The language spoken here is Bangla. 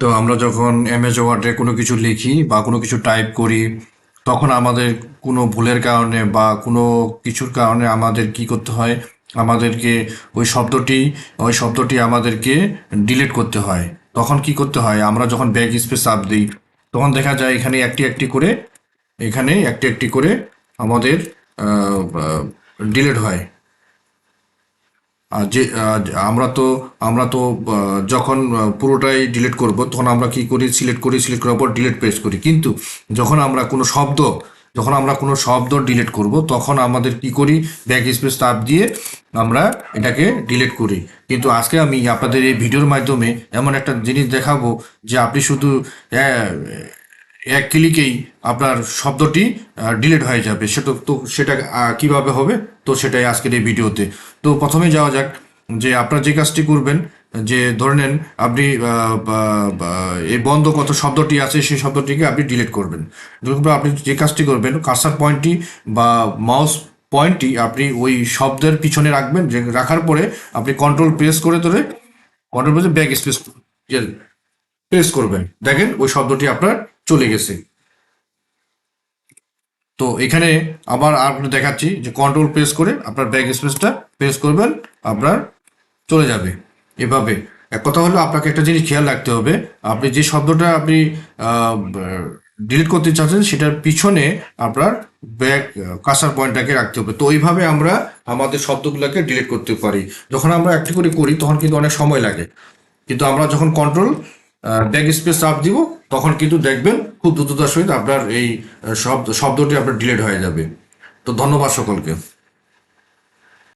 তো আমরা যখন এমএস ওয়ার্ডে কোনো কিছু লিখি বা কোনো কিছু টাইপ করি, তখন আমাদের কোনো ভুলের কারণে বা কোনো কিছুর কারণে আমাদের কি করতে হয়, আমাদেরকে ওই শব্দটি ওই শব্দটি আমাদেরকে ডিলিট করতে হয়। তখন কি করতে হয়, আমরা যখন ব্যাক স্পেস চাপ দিই, তখন দেখা যায় এখানে একটি একটি করে, এখানে একটি একটি করে আমাদের ডিলিট হয়। যে আমরা তো আমরা তো যখন পুরোটাই ডিলিট করব, তখন আমরা কি করি? সিলেক্ট করি সিলেক্ট করার পর ডিলিট প্রেস করি। কিন্তু যখন আমরা কোনো শব্দ, যখন আমরা কোনো শব্দ ডিলিট করব, তখন আমাদের কি করি? ব্যাক স্পেস চাপ দিয়ে আমরা এটাকে ডিলিট করি। কিন্তু আজকে আমি আপনাদের এই ভিডিওর মাধ্যমে এমন একটা জিনিস দেখাবো যে আপনি শুধু এক ক্লিকেই আপনার শব্দটি ডিলিট হয়ে যাবে। সেটা তো, সেটা কীভাবে হবে? তো সেটাই আজকের এই ভিডিওতে। তো প্রথমে যাওয়া যাক যে আপনার যে কাজটি করবেন, যে ধরে নেন আপনি এই বন্ধ কত শব্দটি আছে, সেই শব্দটিকে আপনি ডিলিট করবেন। আপনি যে কাজটি করবেন কার্সার পয়েন্টটি বা মাউস পয়েন্টটি আপনি ওই শব্দের পিছনে রাখবেন, যে রাখার পরে আপনি কন্ট্রোল প্রেস করে ধরে control press back space press করবেন। দেখেন ওই শব্দটি আপনার চলে গেছে। তো এখানে আবার আপনি দেখাচ্ছি যে কন্ট্রোল প্রেস করে আপনার ব্যাক স্পেসটা প্রেস করবেন, আপনার চলে যাবে। এভাবে। এক কথা হলো আপনাকে একটা জিনিস খেয়াল রাখতে হবে, আপনি যে শব্দটা আপনি ডিলিট করতে চাচ্ছেন সেটার পিছনে আপনার ব্যাক কাসার পয়েন্টটাকে রাখতে হবে। তো এইভাবে আমরা আমাদের শব্দগুলোকে ডিলিট করতে পারি। যখন আমরা একটি করে করি, তখন কিন্তু অনেক সময় লাগে। কিন্তু আমরা যখন কন্ট্রোল ব্যাক স্পেস চাপ দিব তখন কিন্তু দেখবেন খুব দ্রুততার সহিত আপনার এই শব্দ, শব্দটি আপনার ডিলেট হয়ে যাবে। তো ধন্যবাদ সকলকে।